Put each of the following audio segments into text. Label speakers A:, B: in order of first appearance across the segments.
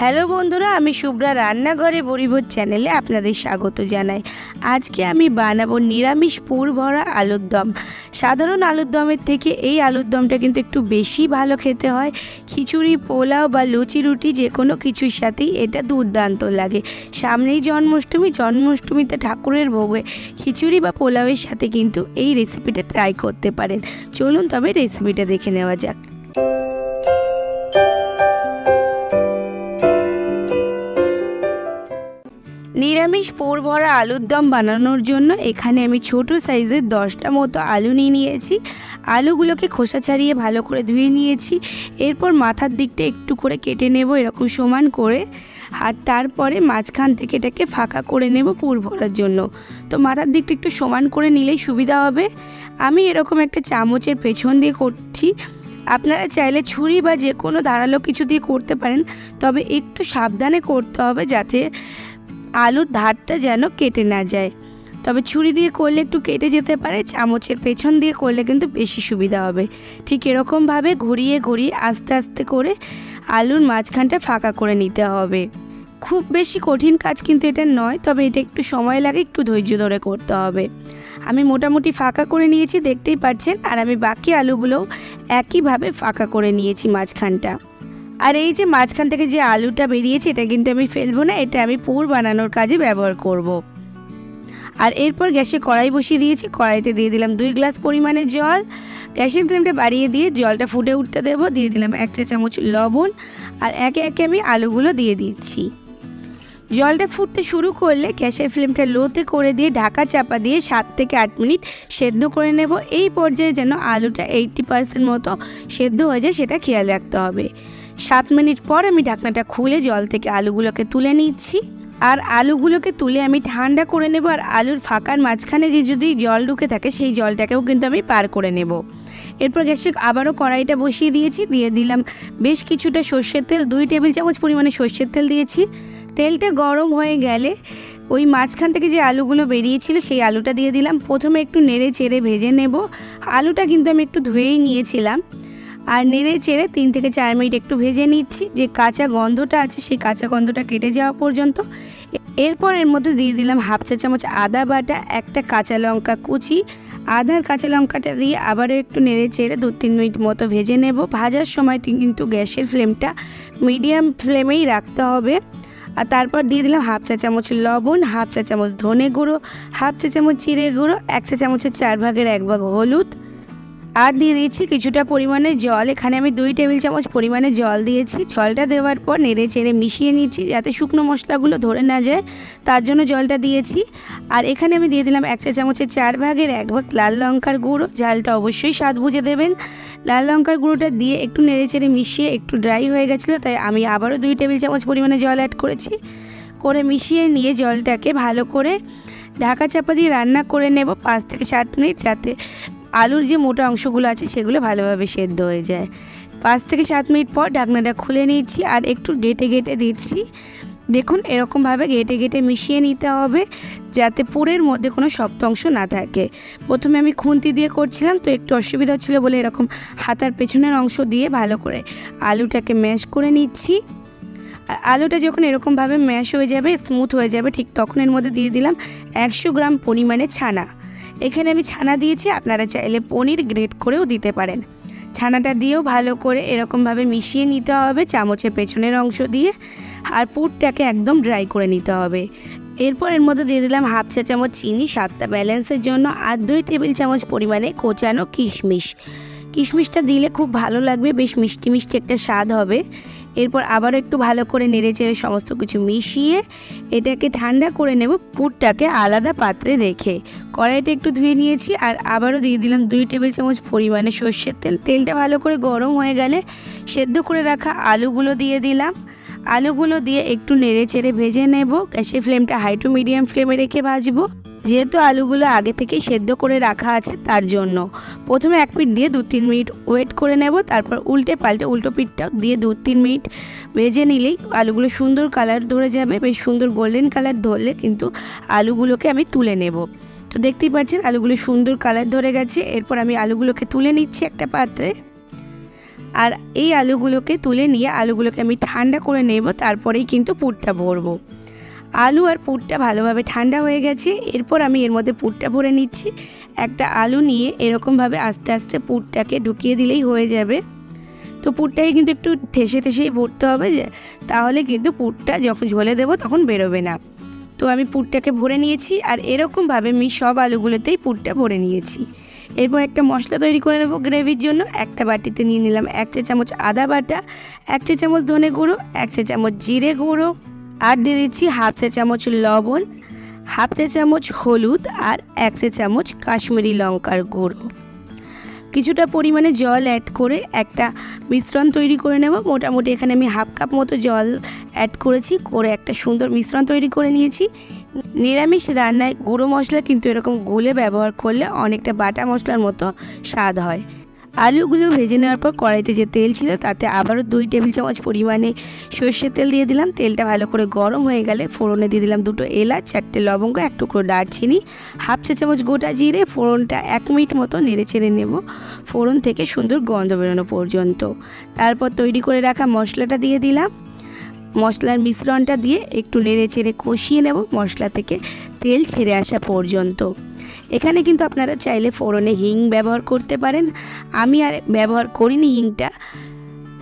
A: Hello বন্ধুরা, আমি শুভ্রা রান্নাঘরে বরিভোজ চ্যানেলে আপনাদের স্বাগত জানাই। আজকে আমি বানাবো নিরামিষ পুর ভরা আলুর দম। সাধারণ আলুর দমের থেকে এই আলুর দমটা কিন্তু একটু বেশি ভালো খেতে হয়। খিচুড়ি, পোলাও বা লুচি রুটি যে কোনো কিছুর সাথেই এটা দুর্দান্ত লাগে। সামনেই জন্মাষ্টমী, জন্মাষ্টমীতে ঠাকুরের ভোগে খিচুড়ি বা পোলাওয়ের সাথে কিন্তু এই রেসিপিটা ট্রাই করতে পারেন। চলুন তবে রেসিপিটা দেখে নেওয়া যাক। নিরামিষ পোর ভরা আলুর দম বানানোর জন্য এখানে আমি ছোট সাইজের দশটা মতো আলু নিয়ে নিয়েছি। আলুগুলোকে খোসা ছাড়িয়ে ভালো করে ধুয়ে নিয়েছি। এরপর মাথার দিকটা একটু করে কেটে নেব এরকম সমান করে। আর তারপরে মাঝখান থেকে এটাকে ফাঁকা করে নেব পুর ভরার জন্য। তো মাথার দিকটা একটু সমান করে নিলেই সুবিধা হবে। আমি এরকম একটা চামচের পেছন দিয়ে করছি। আপনারা চাইলে ছুরি বা যে কোনো ধারালো কিছু দিয়ে করতে পারেন। তবে একটু সাবধানে করতে হবে যাতে আলুর ধারটা যেন কেটে না যায়। তবে ছুরি দিয়ে করলে একটু কেটে যেতে পারে, চামচের পেছন দিয়ে করলে কিন্তু বেশি সুবিধা হবে। ঠিক এরকমভাবে ঘুরিয়ে ঘুরিয়ে আস্তে আস্তে করে আলুর মাঝখানটা ফাঁকা করে নিতে হবে। খুব বেশি কঠিন কাজ কিন্তু এটা নয়, তবে এটা একটু সময় লাগে, একটু ধৈর্য ধরে করতে হবে। আমি মোটামুটি ফাঁকা করে নিয়েছি, দেখতেই পাচ্ছেন, আর আমি বাকি আলুগুলোও একইভাবে ফাঁকা করে নিয়েছি মাঝখানটা। আর এই যে মাঝখান থেকে যে আলুটা বেরিয়েছে, এটা কিন্তু আমি ফেলব না, এটা আমি পুর বানানোর কাজে ব্যবহার করব। আর এরপর গ্যাসে কড়াই বসিয়ে দিয়েছি, কড়াইতে দিয়ে দিলাম দুই গ্লাস পরিমাণে জল। গ্যাসের ফ্লেমটা বাড়িয়ে দিয়ে জলটা ফুটে উঠতে দেবো, দিয়ে দিলাম এক চা চামচ লবণ, আর একে একে আমি আলুগুলো দিয়ে দিচ্ছি। জলটা ফুটতে শুরু করলে গ্যাসের ফ্লেমটা লোতে করে দিয়ে ঢাকা চাপা দিয়ে সাত থেকে আট মিনিট সেদ্ধ করে নেব। এই পর্যায়ে যেন আলুটা এইটটি পার্সেন্ট মতো সেদ্ধ হয়ে যায়, সেটা খেয়াল রাখতে হবে। সাত মিনিট পর আমি ঢাকনাটা খুলে জল থেকে আলুগুলোকে তুলে নিচ্ছি। আর আলুগুলোকে তুলে আমি ঠান্ডা করে নেব আর আলুর ফাঁকার মাঝখানে যে যদি জল ঢুকে থাকে সেই জলটাকেও কিন্তু আমি পার করে নেব। এরপর গ্যাসে আবারও কড়াইটা বসিয়ে দিয়েছি, দিয়ে দিলাম বেশ কিছুটা সর্ষের তেল, দুই টেবিল চামচ পরিমাণে সর্ষের তেল দিয়েছি। তেলটা গরম হয়ে গেলে ওই মাঝখান থেকে যে আলুগুলো বেরিয়েছিল সেই আলুটা দিয়ে দিলাম। প্রথমে একটু নেড়ে চেড়ে ভেজে নেব। আলুটা কিন্তু আমি একটু ধুয়েই নিয়েছিলাম। আর নেড়ে চেড়ে তিন থেকে চার মিনিট একটু ভেজে নিচ্ছি। যে কাঁচা গন্ধটা আছে, সেই কাঁচা গন্ধটা কেটে যাওয়া পর্যন্ত। এরপর এর মধ্যে দিয়ে দিলাম হাফ চা চামচ আদা বাটা, একটা কাঁচা লঙ্কা কুচি। আদার কাঁচা লঙ্কাটা দিয়ে আবারও একটু নেড়ে চেড়ে দু তিন মিনিট মতো ভেজে নেব। ভাজার সময় কিন্তু গ্যাসের ফ্লেমটা মিডিয়াম ফ্লেমেই রাখতে হবে। আর তারপর দিয়ে দিলাম হাফ চা চামচ লবণ, হাফ চা চামচ ধনে গুঁড়ো, হাফ চা চামচ চিড়ে গুঁড়ো, এক চা চামচের চার ভাগের এক ভাগ হলুদ। আর দিয়ে দিয়েছি কিছুটা পরিমাণে জল। এখানে আমি দুই টেবিল চামচ পরিমাণে জল দিয়েছি। জলটা দেওয়ার পর নেড়ে চেড়ে মিশিয়ে নিচ্ছি যাতে শুকনো মশলাগুলো ধরে না যায়। তার জন্য জলটা দিয়েছি। আর এখানে আমি দিয়ে দিলাম এক চা চামচের চার ভাগের এক ভাগ লাল লঙ্কার গুঁড়ো। ঝালটা অবশ্যই স্বাদ বুঝে দেবেন। লাল লঙ্কার গুঁড়োটা দিয়ে একটু নেড়ে চেড়ে মিশিয়ে একটু ড্রাই হয়ে গেছিল, তাই আমি আবারও দুই টেবিল চামচ পরিমাণে জল অ্যাড করেছি। করে মিশিয়ে নিয়ে জলটাকে ভালো করে ঢাকা চাপা দিয়ে রান্না করে নেব পাঁচ থেকে সাত মিনিট, যাতে আলুর যে মোটা অংশগুলো আছে সেগুলো ভালোভাবে সেদ্ধ হয়ে যায়। পাঁচ থেকে সাত মিনিট পর ঢাকনাটা খুলে নিচ্ছি আর একটু গেটে গেটে দিচ্ছি। দেখুন এরকমভাবে গেটে গেটে মিশিয়ে নিতে হবে যাতে পুরের মধ্যে কোনো শক্ত অংশ না থাকে। প্রথমে আমি খুন্তি দিয়ে করছিলাম তো একটু অসুবিধা হচ্ছিল বলে এরকম হাতার পেছনের অংশ দিয়ে ভালো করে আলুটাকে ম্যাশ করে নিচ্ছি। আর আলুটা যখন এরকমভাবে ম্যাশ হয়ে যাবে, স্মুথ হয়ে যাবে, ঠিক তখন এর মধ্যে দিয়ে দিলাম একশো গ্রাম পরিমাণে ছানা। এখানে আমি ছানা দিয়েছি, আপনারা চাইলে পনির গ্রেট করেও দিতে পারেন। ছানাটা দিয়েও ভালো করে এরকমভাবে মিশিয়ে নিতে হবে চামচের পেছনের অংশ দিয়ে, আর পুরটাকে একদম ড্রাই করে নিতে হবে। এরপর এর মধ্যে দিয়ে দিলাম হাফ চা চামচ চিনি সাতটা ব্যালেন্সের জন্য, আর দুই টেবিল চামচ পরিমাণে কোচানো কিশমিশ। কিশমিশটা দিলে খুব ভালো লাগবে, বেশ মিষ্টি মিষ্টি একটা স্বাদ হবে। এরপর আবারও একটু ভালো করে নেড়ে চেড়ে সমস্ত কিছু মিশিয়ে এটাকে ঠান্ডা করে নেব পুরটাকে আলাদা পাত্রে রেখে। কড়াইটা একটু ধুয়ে নিয়েছি আর আবারও দিয়ে দিলাম দুই টেবিল চামচ পরিমাণে সর্ষের তেল। তেলটা ভালো করে গরম হয়ে গেলে সেদ্ধ করে রাখা আলুগুলো দিয়ে দিলাম। আলুগুলো দিয়ে একটু নেড়ে চেড়ে ভেজে নেব। গ্যাসের ফ্লেমটা হাই টু মিডিয়াম ফ্লেমে রেখে ভাজবো। যেহেতু আলুগুলো আগে থেকেই সেদ্ধ করে রাখা আছে তার জন্য। প্রথমে এক পিঠ দিয়ে দু তিন মিনিট ওয়েট করে নেব, তারপর উল্টে পাল্টে উল্টো পিঠটাও দিয়ে দু তিন মিনিট ভেজে নিলেই আলুগুলো সুন্দর কালার ধরে যাবে, বেশ সুন্দর গোল্ডেন কালার ধরলে কিন্তু আলুগুলোকে আমি তুলে নেব। তো দেখতেই পাচ্ছেন আলুগুলো সুন্দর কালার ধরে গেছে, এরপর আমি আলুগুলোকে তুলে নিচ্ছি একটা পাত্রে। আর এই আলুগুলোকে তুলে নিয়ে আলুগুলোকে আমি ঠান্ডা করে নেব, তারপরেই কিন্তু পুরটা ভরবো। আলু আর পুরটা ভালোভাবে ঠান্ডা হয়ে গেছে। এরপর আমি এর মধ্যে পুরটা ভরে নিচ্ছি। একটা আলু নিয়ে এরকমভাবে আস্তে আস্তে পুরটাকে ঢুকিয়ে দিলেই হয়ে যাবে। তো পুরটাকে কিন্তু একটু ঠেসে ঠেসেই ভরতে হবে যে, তাহলে কিন্তু পুরটা যখন ঝোলে দেবো তখন বেরোবে না। তো আমি পুরটাকে ভরে নিয়েছি আর এরকমভাবে আমি সব আলুগুলোতেই পুরটা ভরে নিয়েছি। এরপর একটা মশলা তৈরি করে নেব গ্রেভির জন্য। একটা বাটিতে নিয়ে নিলাম এক চা চামচ আদা বাটা, এক চা চামচ ধনে গুঁড়ো, এক চা চামচ জিরে গুঁড়ো আর দিয়ে দিচ্ছি হাফ চা চামচ লবণ, হাফ চা চামচ হলুদ আর এক চা চামচ কাশ্মীরি লঙ্কার গুঁড়ো। কিছুটা পরিমাণে জল অ্যাড করে একটা মিশ্রণ তৈরি করে নেব। মোটামুটি এখানে আমি হাফ কাপ মতো জল অ্যাড করেছি, করে একটা সুন্দর মিশ্রণ তৈরি করে নিয়েছি। নিরামিষ রান্নায় গুঁড়ো মশলা কিন্তু এরকম গুলে ব্যবহার করলে অনেকটা বাটা মশলার মতো স্বাদ হয়। আলুগুলো ভেজে নেওয়ার পর কড়াইতে যে তেল ছিল তাতে আবারও দুই টেবিল চামচ পরিমাণে সর্ষের তেল দিয়ে দিলাম। তেলটা ভালো করে গরম হয়ে গেলে ফোড়নে দিয়ে দিলাম দুটো এলাচ, চারটে লবঙ্গ, এক টুকরো দারচিনি, হাফ চা চামচ গোটা জিরে, ফোড়নটা এক মিনিট মতো নেড়ে ছেড়ে নেব। ফোড়ন থেকে সুন্দর গন্ধ বেরোনো পর্যন্ত। তারপর তৈরি করে রাখা মশলাটা দিয়ে দিলাম। মশলার মিশ্রণটা দিয়ে একটু নেড়ে ছেড়ে কষিয়ে নেব মশলা থেকে তেল ছেড়ে আসা পর্যন্ত। এখানে কিন্তু আপনারা চাইলে ফোড়নে হিং ব্যবহার করতে পারেন। আমি আর ব্যবহার করিনি হিংটা।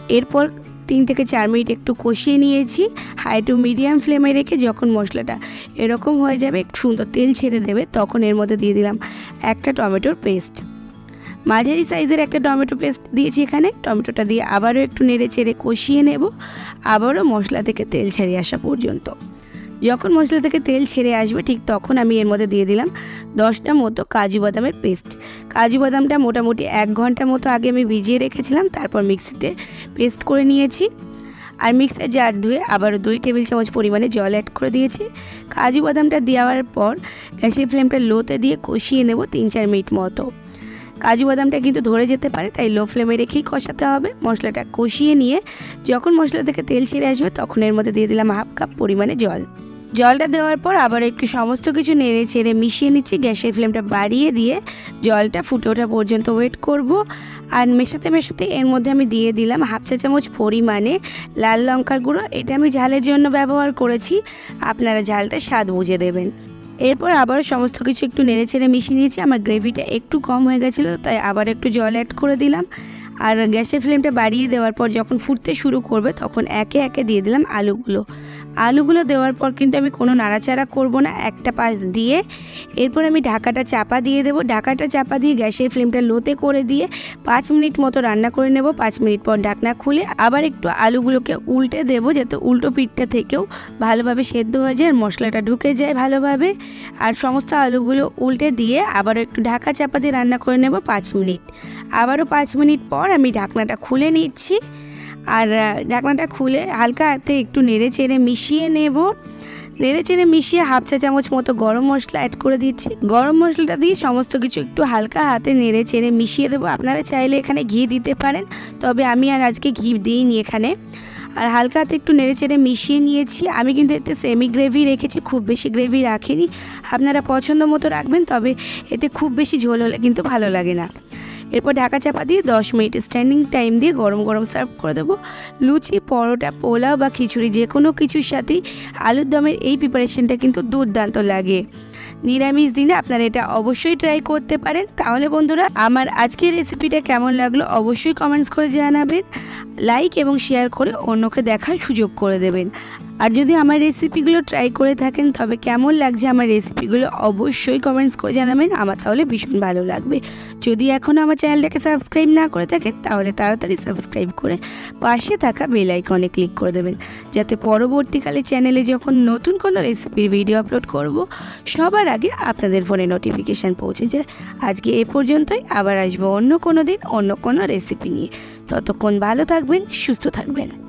A: এরপর তিন থেকে চার মিনিট একটু কষিয়ে নিয়েছি। হাই টু মিডিয়াম ফ্লেমে রেখে যখন মশলাটা এরকম হয়ে যাবে, একটু সুন্দর তেল ছেড়ে দেবে, তখন এর মধ্যে দিয়ে দিলাম একটা টমেটোর পেস্ট। মাঝারি সাইজের একটা টমেটো পেস্ট দিয়েছি এখানে। টমেটোটা দিয়ে আবারও একটু নেড়ে চেড়ে কষিয়ে নেব। আবারও মশলা থেকে তেল ছেড়ে আসা পর্যন্ত। যখন মশলা থেকে তেল ছেড়ে আসবে, ঠিক তখন আমি এর মধ্যে দিয়ে দিলাম দশটা মতো কাজু বাদামের পেস্ট। কাজু বাদামটা মোটামুটি এক ঘণ্টা মতো আগে আমি ভিজিয়ে রেখেছিলাম, তারপর মিক্সিতে পেস্ট করে নিয়েছি। আর মিক্সার জার ধুয়ে আবারও দুই টেবিল চামচ পরিমাণে জল অ্যাড করে দিয়েছি। কাজু বাদামটা দেওয়ার পর গ্যাসের ফ্লেমটা লোতে দিয়ে কষিয়ে নেব তিন চার মিনিট মতো। কাজু বাদামটা কিন্তু ধরে যেতে পারে, তাই লো ফ্লেমে রেখেই কষাতে হবে। মশলাটা কষিয়ে নিয়ে যখন মশলা থেকে তেল ছেড়ে আসবে, তখন এর মধ্যে দিয়ে দিলাম হাফ কাপ পরিমাণে জল। জলটা দেওয়ার পর আবার একটু সমস্ত কিছু নেড়ে ছেড়ে মিশিয়ে নিচ্ছি, গ্যাসের ফ্লেমটা বাড়িয়ে দিয়ে জলটা ফুটে ওঠা পর্যন্ত ওয়েট করব। আর মেশাতে মেশাতে এর মধ্যে আমি দিয়ে দিলাম হাফ চা চামচ পরিমাণে লাল লঙ্কার গুঁড়ো। এটা আমি ঝালের জন্য ব্যবহার করেছি, আপনারা ঝালটা স্বাদ বুঝে দেবেন। এরপর আবারও সমস্ত কিছু একটু নেড়ে ছেড়ে মিশিয়ে নিয়েছি। আমার গ্রেভিটা একটু কম হয়ে গেছিল, তাই আবার একটু জল অ্যাড করে দিলাম। আর গ্যাসের ফ্লেমটা বাড়িয়ে দেওয়ার পর যখন ফুটতে শুরু করবে, তখন একে একে দিয়ে দিলাম আলুগুলো। আলুগুলো দেওয়ার পর কিন্তু আমি কোনো নাড়াচাড়া করব না, একটা পাশ দিয়ে। এরপর আমি ঢাকাটা চাপা দিয়ে দেবো। ঢাকাটা চাপা দিয়ে গ্যাসের ফ্লেমটা লোতে করে দিয়ে পাঁচ মিনিট মতো রান্না করে নেব। পাঁচ মিনিট পর ঢাকনা খুলে আবার একটু আলুগুলোকে উল্টে দেবো যাতে উল্টো পিঠটা থেকেও ভালোভাবে সেদ্ধ হয়ে যায় আর মশলাটা ঢুকে যায় ভালোভাবে। আর সমস্ত আলুগুলো উল্টে দিয়ে আবারও একটু ঢাকা চাপা দিয়ে রান্না করে নেব পাঁচ মিনিট। আবারও পাঁচ মিনিট পর আমি ঢাকনাটা খুলে নিচ্ছি। আর ঢাকনাটা খুলে হালকা হাতে একটু নেড়ে চেড়ে মিশিয়ে নেব। নেড়ে চেড়ে মিশিয়ে হাফ চা চামচ মতো গরম মশলা অ্যাড করে দিচ্ছি। গরম মশলাটা দিয়ে সমস্ত কিছু একটু হালকা হাতে নেড়ে চেড়ে মিশিয়ে দেবো। আপনারা চাইলে এখানে ঘি দিতে পারেন, তবে আমি আর আজকে ঘি দিইনি এখানে। আর হালকা হাতে একটু নেড়ে চেড়ে মিশিয়ে নিয়েছি। আমি কিন্তু এতে সেমি গ্রেভি রেখেছি, খুব বেশি গ্রেভি রাখিনি। আপনারা পছন্দ মতো রাখবেন, তবে এতে খুব বেশি ঝোল হলে কিন্তু ভালো লাগে না। এরপর ঢাকা চাপা দিয়ে দশ মিনিট স্ট্যান্ডিং টাইম দিয়ে গরম গরম সার্ভ করে দেবো। লুচি, পরোটা, পোলাও বা খিচুড়ি যে কোনো কিছুর সাথেই আলুর দমের এই প্রিপারেশনটা কিন্তু দুর্দান্ত লাগে। নিরামিষ দিনে আপনারা এটা অবশ্যই ট্রাই করতে পারেন। তাহলে বন্ধুরা, আমার আজকের রেসিপিটা কেমন লাগল অবশ্যই কমেন্টস করে জানাবেন। লাইক এবং শেয়ার করে অন্যকে দেখার সুযোগ করে দেবেন। আর যদি আমার রেসিপিগুলো ট্রাই করে থাকেন, তবে কেমন লাগছে আমার রেসিপিগুলো অবশ্যই কমেন্টস করে জানাবেন। আমার তাহলে ভীষণ ভালো লাগবে। যদি এখনও আমার চ্যানেলটাকে সাবস্ক্রাইব না করে থাকেন, তাহলে তাড়াতাড়ি সাবস্ক্রাইব করে পাশে থাকা বেল আইকনে ক্লিক করে দেবেন। যাতে পরবর্তীকালে চ্যানেলে যখন নতুন কোনো রেসিপির ভিডিও আপলোড করব, সবার আগে আপনাদের ফোনে নোটিফিকেশান পৌঁছে যায়। আজকে এ পর্যন্তই, আবার আসব অন্য কোনো দিন অন্য কোনো রেসিপি নিয়ে। ততক্ষণ ভালো থাকবেন, সুস্থ থাকবেন।